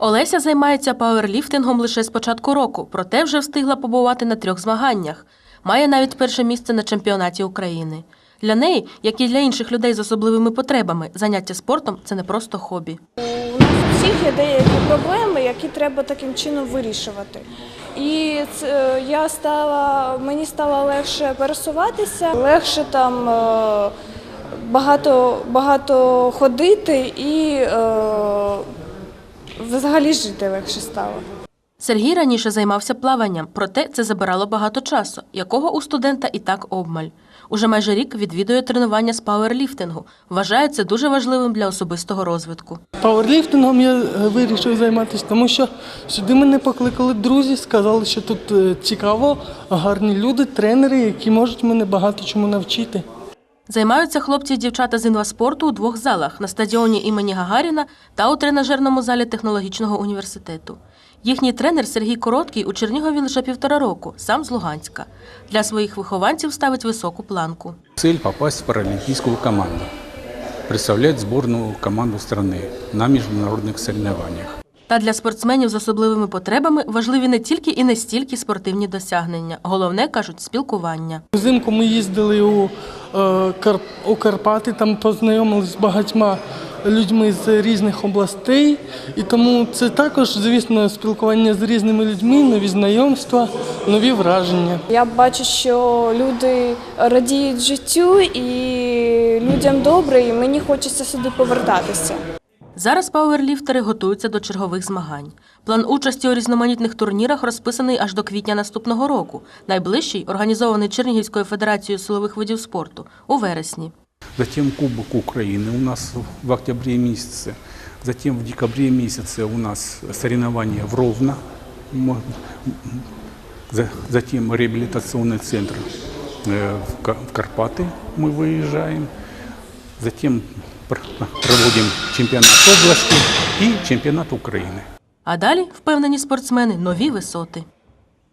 Олеся займається пауерліфтингом лише з початку року, проте вже встигла побувати на трьох змаганнях. Має навіть перше місце на чемпіонаті України. Для неї, як і для інших людей з особливими потребами, заняття спортом це не просто хобі. У нас у всіх є деякі проблеми, які треба таким чином вирішувати. І це, я стала, мені стало легше пересуватися, легше там е, багато, багато ходити і е, взагалі жити легше стало. Сергій раніше займався плаванням, проте це забирало багато часу, якого у студента і так обмаль. Уже майже рік відвідує тренування з пауерліфтингу. Вважає це дуже важливим для особистого розвитку. Пауерліфтингом я е, вирішив займатися, тому що сюди мене покликали друзі, сказали, що тут е, цікаво, гарні люди, тренери, які можуть мене багато чому навчити. Займаються хлопці і дівчата з інваспорту у двох залах на стадіоні імені Гагаріна та у тренажерному залі технологічного університету. Їхній тренер Сергій Короткий у Чернігові лише півтора року, сам з Луганська. Для своїх вихованців ставить високу планку. Цель попасть в паралимпийскую команду, представлять сборную команду страны на международных соревнованиях. Та для спортсменів з особливими потребами важливі не тільки і не стільки спортивні досягнення. Головне кажуть спілкування. Взимку ми їздили у, у Карпати, там познайомилися з багатьма людьми з різних областей. І тому це також, звісно, спілкування з різними людьми, нові знайомства, нові враження. Я бачу, що люди радіють життю і людям добре, і мені хочеться сюди повертатися. Зараз пауерліфтери готуються до чергових змагань. План участі у різноманітних турнірах розписаний аж до квітня наступного року. Найближчий організований Чернігівською федерацією силових видів спорту у вересні. Затем Кубок Украины у нас в октябре месяце. Затем в декабре месяце у нас соревнования в Ровно. М- за- Затем реабилитационный центр э, в Ка- в Карпаты мы выезжаем. Затем пр- чемпіонат області і чемпіонат України. А далі, впевнені спортсмени, нові висоти.